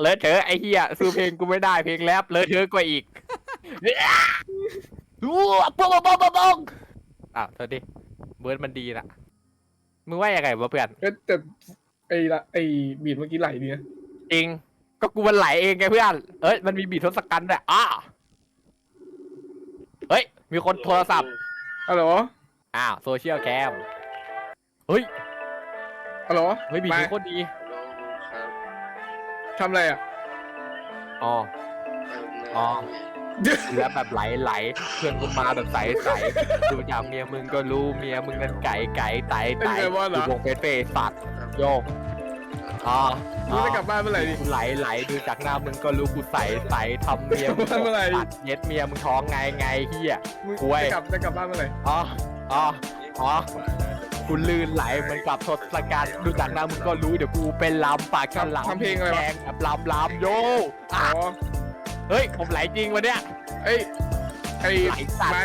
เลอะเทอะไอ้เหี้ยสู้เพลงกูไม่ได้เพลงแรปเลอะเทอะกว่าอีกอู้ปองปองปองปองอะสวัสดีเบิร์ดมันดีนะมึงว่ายังไงวะเพื่อนเอ้ยแต่ไอ้ละไอ้บีดเมื่อกี้ไหลดีนะจริง ก็กูมันไหลเองไงเพื่อน เอ้ยมันมีบีททศกัณฐ์ด้วยอะเฮ้ย มีคนโทรศัพท์ฮัลโหลอ้าวโซเชียลแคมเฮ้ยฮัลโหลเฮ้ยบีทมานี้โคตรดีครับ ทำอะไรอะ อ๋อ อ๋อ แล้วแบบไหลไหลเพื่อนกูมาแบบใสใสดูจากเมียมึงก็รู้เมียมึงนั้นไก่ไก่ไตไตเป็นไงวะเหรอ ดูวงเฟสเฟสสัตว์โยกอ๋อมึงจะกลับบ้านเมื่อไหร่ดิกูไหลไหลดูจากหน้ามึงก็รู้กูใสใสทำเมียมึงเมื่อไหร่ตัดเย็ดเมียมึงท้องไงไงเฮีย มึงกล้วย จะกลับจะกลับบ้านเมื่อไหร่ อ๋อ อ๋อ อ๋อ กูลื่นไหลเหมันกับทศกัณฐ์ดูจากหน้ามึงก็รู้เดี๋ยวกูเป็นลำปากฉลามทำเพลงอะไรแดวะงแบบลำลำโยอ๋อะอเฮ้ยผมไหลจริงวันเนี้ย เอ้ยไอ้ไหลสัตว์ไป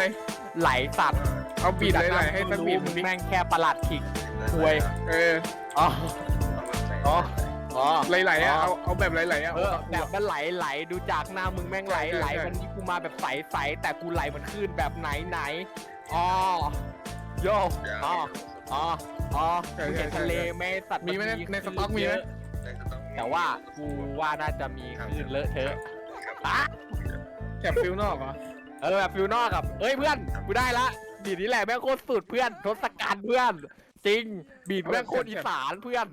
ไหลสัตว์เอาบีดไหลๆให้สักบีดมึมึงงดิแม่งแค่ประหลัดขิกหวยเอออ๋ออ๋ออ๋อ ไหลๆอะเอาเอาแบบไหลๆอะ เออแบบมันไหลไหลดูจากหน้ามึงแม่งไหลไหลใช่ใช่ วันนี้กูมาแบบใสใสแต่กูไหลมันขึ้นแบบไหนไหนอ๋อโยอ๋อ อ๋ออ๋อมึงเห็นทะเลไหมสัตว์มีไหมนในสต็อกมีไหมเยะแต่ว่ากูว่าน่าจะมีคลื่นเลอะเทอะอะแถบฟิลนอกเหรอเออแบบฟิวนอกกับเอ้ยเพื่อนกูได้ละบีดนี้แหละแม่งโคตรสุดเพื่อนทศกัณฐ์เพื่อน จริงบีดแม่งโคตรอีสานเพื่อน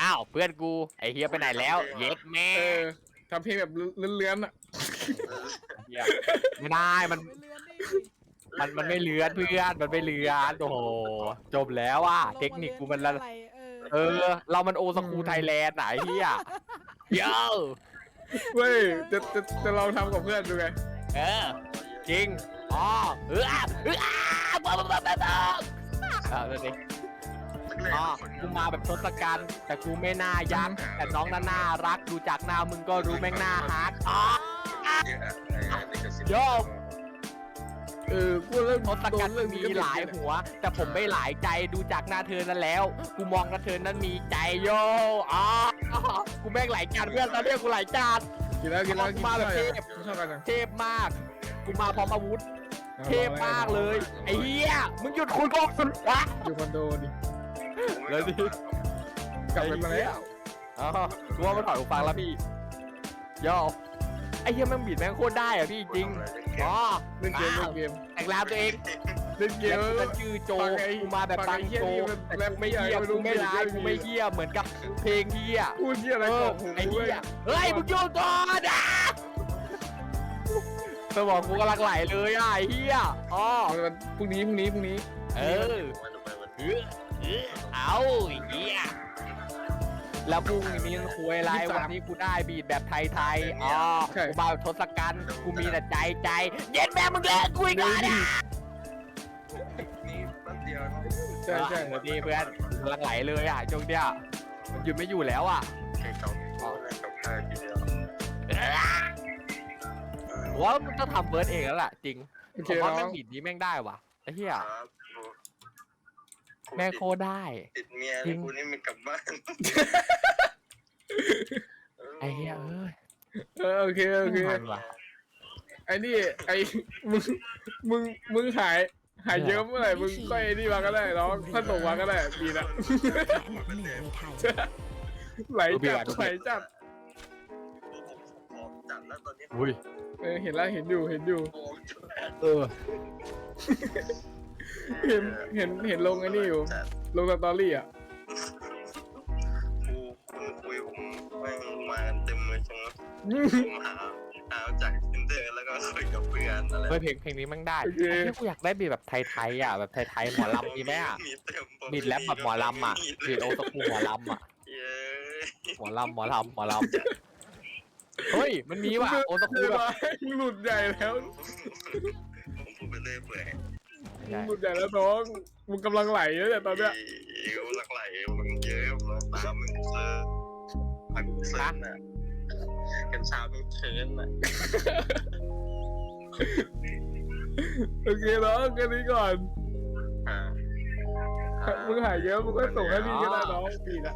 อ้าวเพื่อนกูไอเฮียไปไหนแล้ว เย็ดแม่เออทำเพลงแบบเลื้อนๆอะ เหี้ยไม่ได้มัน มันมันไม่เลือนเพื่อนมันไม่เลือนโอ้โหจบแล้วอะเทคนิคกูมันละอะไรเออเออ เรามันโอสคูไทยแลนด์ไหนเฮียเยอะเว้ยจะจะจะลองทำกับเพื่อนดูไงเออจริงอ๋อเออเออบ้าบ้าบ้าบ้าบ้าอ่าเดี๋ยวดิอ๋อกูมาแบบทศกัณฐ์แต่กูไม่น่ายักษ์แต่น้องน่าน่ารักดูจากหน้ามึงก็รู้แม่งน่าฮักอ๋อโยก เออกูเริ่มทศกัณฐ์มันมีหลายหัว แต่ผมไม่หลายใจดูจากหน้าเธอนั้นแล้ว กูมองหน้าเธอนั้นมีใจโยอ๋อกูแม่งหลายจานเพื่อนตอนเนี้ยกูหลายจานกินแล้วกินแล้วกินมาแบบข้วเทพกินข้าวกันนะเทพมาก กูมาพร้อมอาวุธ เทพมากเลย ไอ้เหี้ยมึงหยุดคุยกองสุดวะอยู่คอนโดดิแล้วดิกลับไปมาแล้วอ๋อกูว่ามันถอดหูฟังแล้วพี่ย่อไอ้เหี้ยแม่งบีดแม่งโคตรได้อะพี่จริง อ๋อเล่นเกมเล่นเกมแต่งรามตัวเองเล่นเกเกมมมันชื่อโจฟังไอ้กูมาแบบฟัฟังงไอ้เหี้ยโจนี่มันแต่แรปกูไม่เหี้ยไม่รู้กูไม่ร้ายไม่รู้กูไม่เหี้ยเหมือนกับเพลงเหี้ยพูดที่อะไรเอก็อผมไอ้เว้เหี้ยยเฮ้ยมึงโยนก่อนอะสมองกูกำลังไหลเลยอะไอ้เหี้ยอ๋อมันพรุ่งนี้พรุ่งนี้พรุ่งนี้ เออ เออเออเอาไอ้เหี้ย แล้วพรุ่งนี้มึงคุยอะไรวันนี้กูได้บีดแบบไทยๆอ๋อกูมาแบบทศกัณฐ์กูมีแต่ใจใจ เย็นแม่มึงเลิกคุยก่อนอะนี่แป๊บเดียวนะใช่ใช่เออดีเพื่อนกำลังไหลเลยอะจงเดียมันหยุดไม่อยู่แล้วอะแค่เก่าเล่นกับข้าวทีเดียวผมว่ามันต้องทำเบิร์ดเองแล้วล่ะจริงโอผเคมว่าเนาะแม่งบีดนี้แม่งได้ว่ะไอ้เหี้ย ครับ แม่งโคตรได้ ติดเมียกูนี่มันกลับบ้าน ไอ้เหี้ยเอ้ยเออโอเคโอเคมันว่ะ ไอ้นี่ไอ้มึงมึงมึงหายหายเยอะเมื่อไหร่มึงก็ไอ้นี่มาก็ได้น้องถ้าส่งมาก็ได้ดีนะหนึ่งในไทยไหลจัดไหลจัดจัดแล้วตอนนี้อุ้ยเออเห็นแล้วเห็นอยู่เห็นอยู่โอ้ยเออ เห็นเห็นเห็นลงไอ้นี่อยู่ จัดลงสตอรี่อะ กูคุณคุยผมแม่งมากันเต็มเลยจังผมหาหาจากทินเดอร์แล้วก็คุยกับเพื่อนอะไรเฮ้ยเพลงเพลงนี้แม่งได้ไอ้เหี้ยกูอยากได้บีดแบบไทยๆอะแบบไทยๆหมอลำมีไหมอะมีเต็มบีดแรปแบบหมอลำอะบีดโอตะคูหมอลำอะเย้หมอลำหมอลำหมอลำเฮ้ยมันมีว่ะโอตะคูคือแบบว่าหลุดใหญ่แล้ว ผมพูดไปเรื่อยเปื่อย หลุดใหญ่แล้วน้อง มึงกำลังไหลแล้วเนี่ยตอนเนี้ยกูหลักไหลมึงเยอะมึงตามมึงเซอร์พักเซอร์น่ะกันชาเป็นเชิญน่ะโอเคน้องแค่นี้ก่อนอ่ามึงหายเยอะมึงก็ส่งให้พี่ก็ได้น้องปีนะ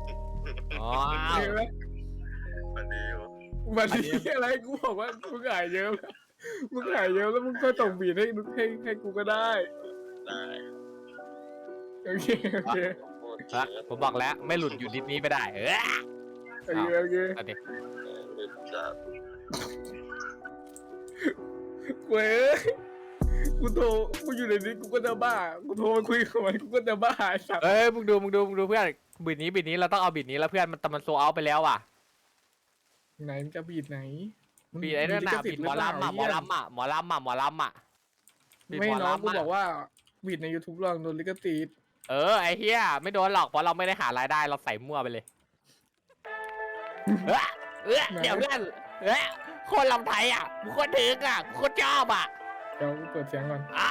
อ๋อโอเคไหมวันนี้อะไรกูบอกว่ามึงหายเยอะแล้วมึงหายเยอะแล้วมึงก็ส่งบีดให้ให้ให้กูก็ได้ ได้โอเคโอเคพูดฮะผมบอกแล้วไม่หลุดอยู่ดิสนี้ไม่ได้ เออโอเคโอเคเอาดิหลุดจากเว้ยกูโทรกูอยู่ในนี้กูก็จะบ้ากูโทรมาคุยกับมันกูก็จะบ้าไอ้สัตว์เอ้ยมึงดูมึงดูมึงดูเพื่อนบิดนี้บิดนี้เราต้องเอาบิดนี้แล้วเพื่อนมันแต่มันโซเอาไปแล้วอะไหนมึงจะบีดไหนบิดไอ้นั่นน่ะบิดหมอลำอะหมอรืเปาลำอะหมอลำอะหมอลำอะไม่หมอน้องกูบอกว่า บีดใน YouTube ลองโดนลิขสิทธิ์เออไอ้เฮียไม่โดนหรอกเพราะเราไม่ได้หารายได้เราใส่มั่วไปเลยเออเออเดี๋ยวเพื่อนเออคนลำไทยอะกูโคตรถึงอะกูโคตรชอบอะเดี๋ยวกูเปิดเสียงก่อน อะ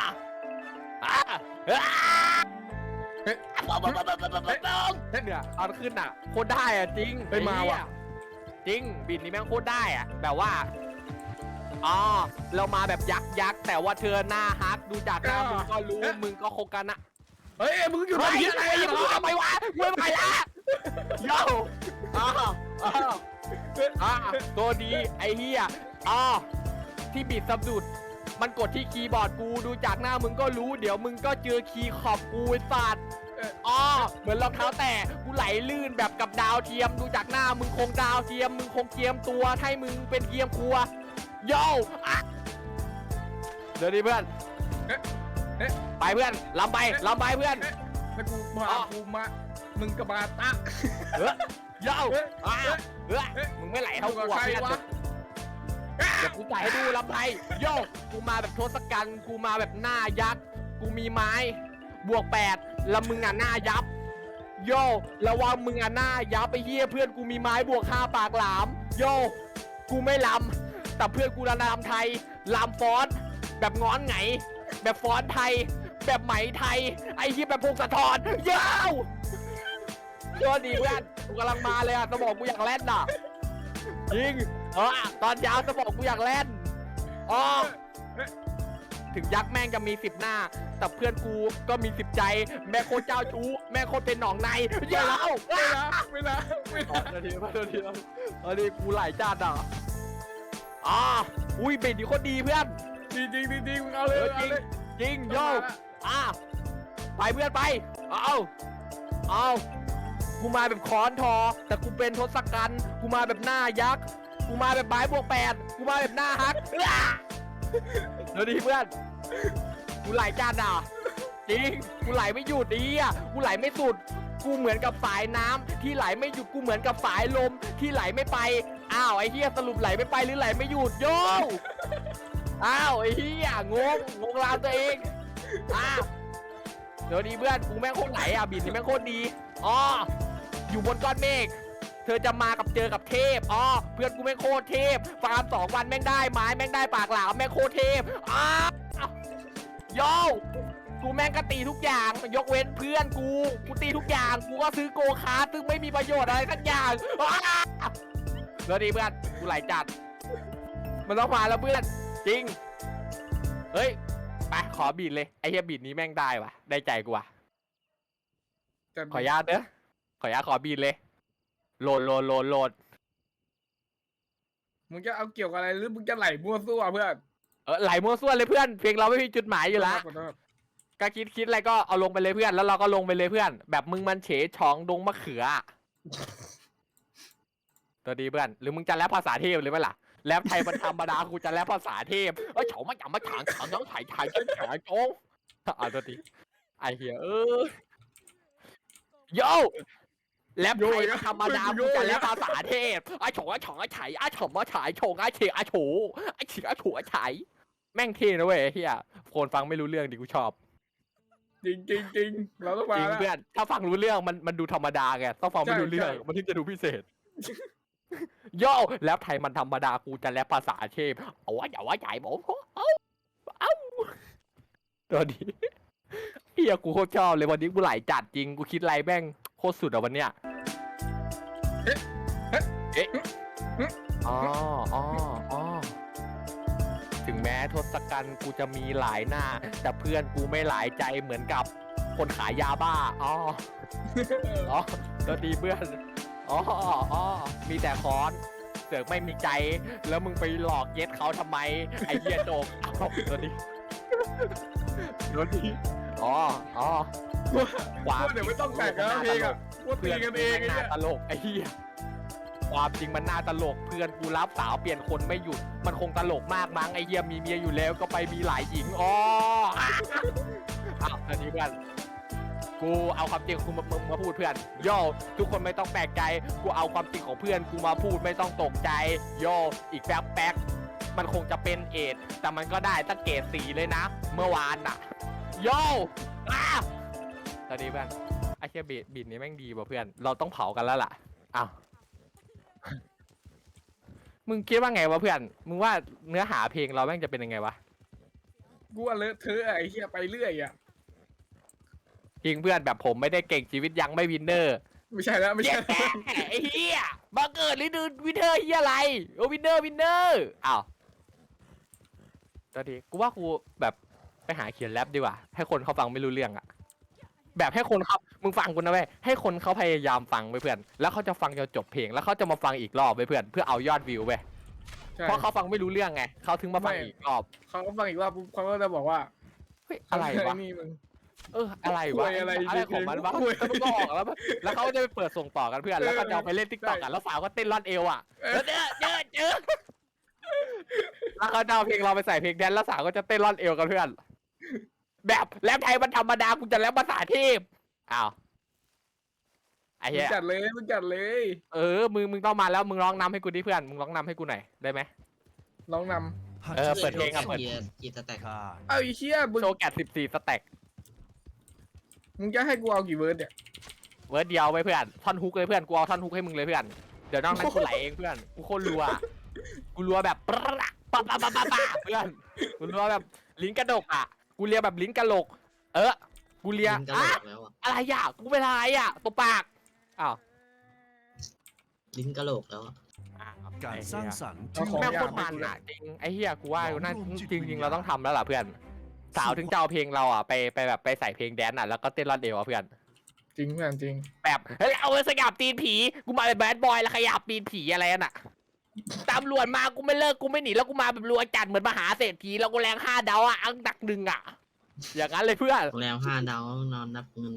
อะเฮ้ยเฮ้ยบอมบอมบอมบอมบอมบอมเนี่ยตอนขึ้นอะโคตรได้อะจริงเฮ้ยมาว่ะ ไอ้เหี้ยจริงบิดนี้แม่งโคตรได้อะแบบว่า อ๋อเรามาแบบยักษ์ยักษ์แต่ว่าเธอหน้าฮักดูจากหน้ามึงก็รู้มึงก็คบกันนะเฮ้ยมึงอยู่เฮ้ทำยเหี้ยยัอะงไรไงยังพูดทำไมวะไม่ไหวละโย่อ้าวอ้าวอ้าวตัวดีไอ้เหี้ยอ๋อที่บิดสะดุดมันกดที่คีย์บอร์ดกูดูจากหน้ามึงก็รู้ เดี๋ยวมึงก็เจอคีย์ขอบกูไอ้สัตว์อ๋อเหมือนรองเท้าแตะกูไหลลื่นแบบกับดาวเทียมดูจากหน้ามึงคงดาวเทียม มึงคงเกียมตัวให้มึงเป็นเกียมครัว โย่อะเดี๋ยวดิเพื่อนไปเพื่อนลำไปลำไปเพื่อนแล้วกูมาอ๋อกูมามึงกับมาตะ เฮ้ยโย่เฮ้ยอะเฮ้ยมึงไม่ไหลเท่ากูกูกับอะใครเพื่อนวะเดี๋ยวกูจ่ายให้ดูลำไพโย่กูมาแบบทศกัณฐ์กูมาแบบหน้ายักษ์กูมีไม้ บวกแปดแล้วมึงอะหน้ายับ โย่ระวังมึงอะหน้ายับไปเฮียเพื่อนกูมีไม้บวกห้าปากหลาม โย่กูไม่ลำ แต่เพื่อนกูระลำไทยลำฟอนต์แบบง้อนไง แบบฟอนต์ไทย แบบไหมไทย ไอ้เฮียแบบพงศธรยาวโยดีเพื่อนกูกำลังมาเลยอะสมองกูอยากเล่นอะยิงเออตอนเช้าสมองกูอยากเล่นอ๋อถึงยักษ์แม่งจะมีสิบหน้า แต่เพื่อนกูก็มีสิบใจ แม่โคตรเจ้าชู้แม่โคตรเป็นหนองในเยาไม่ละไม่ละไม่ละนาทีมานาทีมาอันนี้กูไหลจัดอะ อ่าอุ้ยเบ็ดดีโคตรดีเพื่อน จริงจริงจริงจริงมึงเอาเลยเออเอาเลย จริงโยอะไปเพื่อนไป เอาเอากูมาแบบค้อนทอ แต่กูเป็นทศกัณฐ์กูมาแบบหน้ายักษ์กูมาแบบไม้บวกแปดกูมาแบบหน้าฮักอ้าเดี๋ยวดีเพื่อนกูไหลจานอะจริงกูไหลไม่หยุดดีอะกูไหลไม่สุด กูเหมือนกับสายน้ำที่ไหลไม่หยุดกูเหมือนกับสายลมที่ไหลไม่ไป อ้าวไอ้เหี้ยสรุปไหลไม่ไปหรือไหลไม่หยุดโย่อ้าวไอ้เหี้ยงงงงราวตัวเองอ้าวเดี๋ยวดีเพื่อนกูแม่งโคตรไหลอะบินนี่แม่งโคตรดีอ๋ออยู่บนก้อนเมฆเธอจะมากับเจอกับเทพอ๋อเพื่อนกูแม่งโคตรเทพฟาร์มสองวันแม่งได้ไม้แม่งได้ปากหลามแม่งโคตรเทพอ้าวโย่กูแม่งก็ตีทุกอย่างยกเว้นเพื่อนกู กูตีทุกอย่าง กูก็ซื้อโกคาร์ซึ่งไม่มีประโยชน์อะไรสักอย่างอ้าว เดี๋ยวดีเพื่อนกูไหลจัด มันต้องมาแล้วเพื่อน จริง เฮ้ย ไปขอบีดเลย ไอ้เหี้ยบีดนี้แม่งได้ว่ะ ได้ใจกูว่ะ จัดขออนุญาตเด้อขออนุญาตขอบีดเลย โหลดโหลดโหลดโหลด มึงจะเอาเกี่ยวกับอะไรหรือมึงจะไหลมั่วซั่วเพื่อนเออไหลมั่วซั่วเลยเพื่อน เพลงเราไม่มีจุดหมายอยู่ละขอโทษก็คิดคิดอะไรก็เอาลงไปเลยเพื่อน แล้วเราก็ลงไปเลยเพื่อน แบบมึงมันเฉชองดงมะเขืออะ ตัวดีเพื่อนหรือมึงจะแรปภาษาเทพเลยไหมล่ะแรปไทยมันธรรมดากูจะแรปภาษาเทพเอ้ยเฉามาจังมาฉางฉางน้องไถ่ไถ่เจ้าฉางโจงอ่าตัวดีไอเฮียเออโย่แรปไทยธรรมดากูจะแรปภาษาเทพไอฉงไอฉองไอไฉไอฉงมาฉายฉงไอเฉไอโฉไอเฉไอโฉไอไฉแม่งเท่นะเว้ยเฮียคนฟังไม่รู้เรื่องดิกูชอบจริงจริงจริงเราต้องมาริงเพื่อนถ้าฟังรู้เรื่องมันมันดูธรรมดาไงต้องฟังไม่รู้เรื่องมันถึงจะดูพิเศษ ย่แรปไทยมันธรรมดากูจะแรปภาษาเทพเอาว่าอย่าว่าใหญ่บอกเอ้าเอ้าตัวดีเฮียกูโคตรชอบเลยวันนี้กูไหลจัดจริงกูคิดไรแม่งโคตรสุดอะวันเนี้ยเอ๊ะเอ๊ะอ๋ออ๋ออ๋อถึงแม้ทศกัณฐ์กูจะมีหลายหน้า แต่เพื่อนกูไม่หลายใจเหมือนกับคนขายยาบ้า อ๋อ อ๋อตัวดีเพื่อน อ๋ออ๋อมีแต่ค้อนเซสือกไม่มีใจ แล้วมึงไปหลอกเย็ดเขาทำไม ไอ้เหี้ยโจกเอาตัวนี้ตัวนี้อ๋ออ๋อว่าว่าเดี๋ยวไม่ต้องแต่งกันแล้วเพลงอะว่าตีกันเองไอ้น่าเนี่ยตลกไอ้เหี้ยความจริงมันน่าตลกเพื่อนกูรับสาวเปลี่ยนคนไม่หยุด มันคงตลกมากมั้งไอ้เหี้ยมีเมียอยู่แล้วก็ไปมีหลายหญิงอ๋ออ้าวอันนี้เพื่อน กูเอาความจริงของกูมามามาพูดเพื่อนโย่ทุกคนไม่ต้องแปลกใจกูเอาความจริงของเพื่อนกูมาพูดไม่ต้องตกใจโย่อีกแป๊บแป๊บมันคงจะเป็นเอดส์แต่มันก็ได้ตั้งเกรดสีเลยนะ เมื่อวานน่ะโย่อ้าวตอนนี้เพื่อนไอ้เชี่ยบีดบินนี้แม่งดีว่ะเพื่อน เราต้องเผากันแล้วล่ะอ้าวมึงคิดว่าไงวะเพื่อน มึงว่าเนื้อหาเพลงเราแม่งจะเป็นยังไงวะ กูว่าเลอะเทอะไอ้เหี้ยไปเรื่อยอะ จริงเพื่อนแบบผมไม่ได้เก่งชีวิตยังไม่วินเนอร์ไม่ใช่แล้วไม่เย้ใช่ไอ้เหี้ยมาเกิดหรือดูวินเนอร์เหี้ยอะไรโอ้วินเนอร์วินเนอร์อ้าวตอนนี้กูว่ากูแบบไปหาเขียนแรปดีกว่า ให้คนเขาฟังไม่รู้เรื่องอะแบบให้คนเขามึงฟังกูนะเว้ยให้คนเขาพยายามฟังไปเพื่อน แล้วเขาจะฟังจนจบเพลงแล้วเขาจะมาฟังอีกรอบไปเพื่อนเพื่อเอายอดวิวไปใช่ เพราะเขาฟังไม่รู้เรื่องไงเขาถึงมาฟังไม่ อีกรอบเขาก็ฟังอีกรอบปุ๊บเขาก็จะบอกว่าเฮ้ยอะไรวะ นี่มึง เอออะไรวะคุยอะไรอะไรของมันวะคุย แล้วมันก็ออกแล้วแล้วเขาก็จะไปเปิดส่งต่อกันเพื่อนแล้วก็จะเอาไปเล่นทิกตอกกันแล้วสาวก็เต้นรอดเอวอะเอเจออเจอเจอเจอแล้วเขาจะเอาเพลงเราไปใส่เพลงแดนซ์แล้วสาวก็จะเต้นรอดเอวกันเพื่อน แบบแรปไทยมันธรรมดากูจะแรปภาษาเทพอ้าวไอ้มึเหี้งยจัดเลยมึงจัดเลยเออมึงมึงต้องมาแล้วมึงร้องนำให้กูดิเพื่อนมึงร้องนำให้กูหน่อยได้ไหม น้องนเออเปิดเพลงครับเปิด กียร์กีตาร์แตกำเอาไอ้เหี้ยมึงโชว์แกดสิบสี่สเต็ก มึงจะให้กูเอากี่เวิร์ดเนี่ย เวิร์ดเดียวไปเพื่อนท่อนฮุกเลยเพื่อนกูเอาท่อนฮุกให้มึงเลยเพื่อนเดี๋ยวนอกนั้นกูไหลเองเพื่อนกูโคตรรัวกูรัวแบบปะปะปะปะปะปะเพื่อนกูรัวแบบลิ้นกระดกอะกูเลียแบบลิ้นกระโหลก เออกูเลียลิงกระโหลอะกแล้วอะอะไรอะกูเป็นอะไรอะตัวปากอ้าวลิ้นกระโหลกแล้วอะอ้าวการสร้างสรรค์เอาของแม่งยาโคกตรมันให้กูเลยอะจริงไอ้เหี้ยกูว่าน่าลองดูจิตจริงวิญจริงญาณๆเราต้องทำแล้วล่ะเพื่อน สาวถึงจะเอาเพลงเราอะไปไปแบบไปใส่เพลงแดนซ์อะแล้วก็เต้นรอดเอวอะเพื่อนจริงเพื่อนจริง แบบเฮ้ยเอาไว้สยับตีนผีกูมาเป็นแบดบอยแล้วขยับตีนผีอะไรน่ะตำรวจมากูไม่เลิกกูไม่หนีแล้วกูมาแบบรัวจัดเหมือนมหาเศรษฐีแล้วกูแรงห้าเดาอะอังดักหนึ่งอะ อย่างนั้นเลยเพื่อนโรงแรมห้าดาวนอนนับเงิน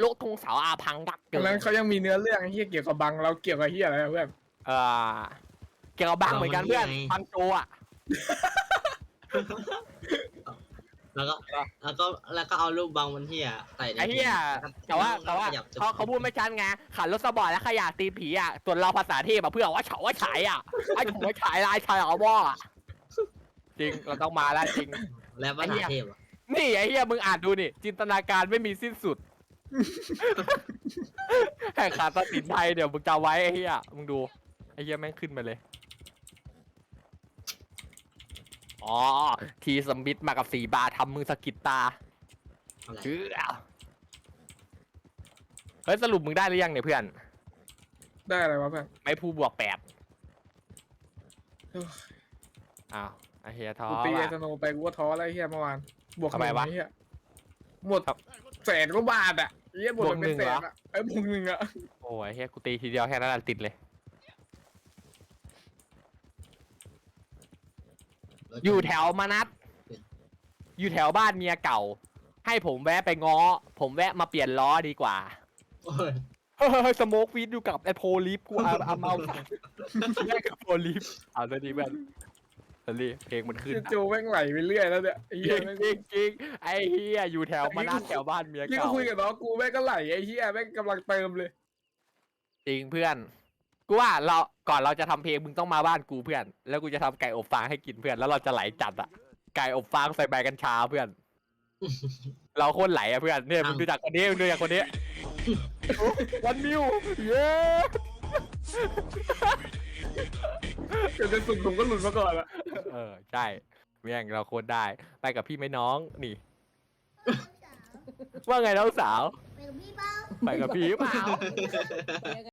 โลกทงเสาอาพังดักเกิดังนั้นนเขายังมีเนื้อเรื่องไอ้เหี้ยเกี่ยวกับบังเราเกี่ยวกับเหี้ยอะไรอะเพื่อนเออเกี่ยวกับบางเหมือนกันเพื่อนพังโจอะ แล้วก็แล้วก็แล้วก็เอารูปบางวันที่อะใส่ในไอ้เหี้ยแต่ว่าแต่ว่าขยับจนเขาเขาพูดไม่ชัดไงขันรถสปอร์ตแล้วขยะตีนผีอะส่วนเราภาษาเทพอะเพื่อว่าเฉาว่าฉายอะไอ้ผมว่าฉายลายชายเอาบ่อะจริงเราต้องมาแล้วจริง แล้วภาษาเทพอะนี่ไอ้เหี้ยมึงอ่านดูนี่จินตนาการไม่มีสิ้นสุดแห่งขาตัดสินไทยเดี๋ยวมึงจำไว้ไอ้เหี้ยมึงดูไอ้เหี้ยแม่งขึ้นมาเลย อ๋อ ทีสมิธมากับสีบาร์ทำมือสะกิดตาอะไรเชื่อเฮ้ยสรุปมึงได้หรือยังเนี่ยเพื่อน ได้อะไรวะเพื่อนไม่พูบวกแปดอ้าวไอ้เหี้ยท้อกูตีไอ้ว่ะ สโนว์ไปกูก็ท้อแล้วไอ้เหี้ยเมื่อวาน บวกทำไมวะ หนึ่งอ้เหี้ยหมดครับแสนกว่าบาทอะไอ้เหี้ยหมดบวกไปเป็นหนึ่แสงนเหรออะไอ้ยบวกหนึ่งอะโอ้ยไอ้เหี้ยกูตีทีเดียวแค่นั้นแหละติดเลย อยู่แถวมานัดอยู่แถวบ้านเมียเก่า ให้ผมแวะไปง้อ ผมแวะมาเปลี่ยนล้อดีกว่าโอ้ยเฮ้ยสโมกฟีดอยู่กับไอโพลิฟกูเอาเอาเมาแยกกับโพลิฟเอาตัวนี้แบบตัวนี้เพลงมันขึ้นโจแม่งไหลไปเรื่อยแล้วเนี่ยไอ้จเหี้ริยงแม่งจริงจริงไอเฮียอยู่แถวมานัดแถวบ้านเมียนี่ก็เก่าคุยกับน้องกูแม่งก็ไหลไอ้เหี้ยแม่งกำลังเติมเลย จริงเพื่อน กูว่าเราก่อนเราจะทำเพลงมึงต้องมาบ้านกูเพื่อน แล้วกูจะทำไก่อบฟางให้กินเพื่อน แล้วเราจะไหลจัดอะไก่อบฟางใส่ใบกัญชาเพื่อน เราโคตรไหลอะเพื่อนเนี่ยมึงดูจากคนนี้มึงดูจากคนนี้วันมิวเย้เกิดจะสุดผมก็หลุดมาก่อนละเออใช่แม่งเราโคตรได้ไปกับพี่ไหมน้องนี่ ว่าไงน้องสาว ไปกับพี่เป้าไปกับพี่เปล่า